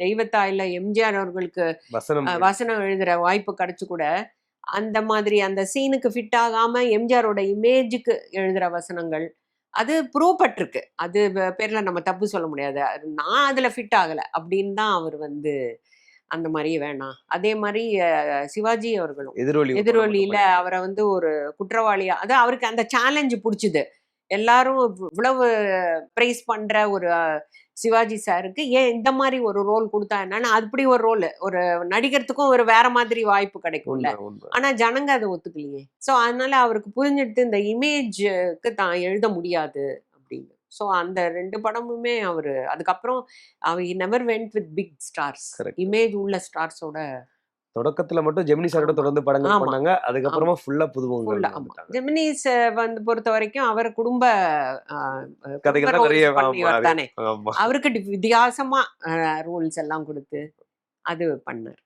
தெய்வத்தாயில எம்ஜிஆர் அவர்களுக்கு வசனம் எழுதுற வாய்ப்பு கிடைச்சு கூட அந்த மாதிரி அந்த சீனுக்கு ஃபிட் ஆகாம எம்ஜிஆரோட இமேஜுக்கு எழுதுற வசனங்கள் அது ப்ரூவ் பட்டிருக்கு அது பேர்ல நம்ம தப்பு சொல்ல முடியாது. நான் அதுல ஃபிட் ஆகல அப்படின்னு தான் அவர் வந்து அந்த மாதிரியே வேணாம் அதே மாதிரி சிவாஜி அவர்களும் எதிரொலி எதிரொலியில அவரை வந்து ஒரு குற்றவாளியா அது அவருக்கு அந்த சேலஞ்சு பிடிச்சது. எல்லாரும் இவ்வளவு பிரைஸ் பண்ற ஒரு சிவாஜி சாருக்கு ஏன் இந்த மாதிரி ஒரு ரோல் கொடுத்தா என்னன்னா அப்படி ஒரு ரோல் ஒரு நடிகர்த்துக்கும் ஒரு வேற மாதிரி வாய்ப்பு கிடைக்கும்ல. ஆனா ஜனங்க அதை ஒத்துக்கலையே சோ அதனால அவருக்கு புரிஞ்சுட்டு இந்த இமேஜ்க்கு தான் எழுத முடியாது அப்படின்னு சோ அந்த ரெண்டு படமுமே அவரு அதுக்கப்புறம் அவர் never went with big stars. Image உள்ள ஸ்டார்ஸோட தொடக்கத்துல மட்டும் ஜெமினி சாரோட. தொடர்ந்து படங்கள். பண்ணாங்க அதுக்கப்புறமா ஃபுல்லா. வந்துட்டாங்க. ஜெமினிஸ் வந்து பொறுத்த வரைக்கும் அவர் குடும்ப கதைகள் தான் அவருக்கு வித்தியாசமா ரோல்ஸ் எல்லாம் கொடுத்து அது பண்ணார்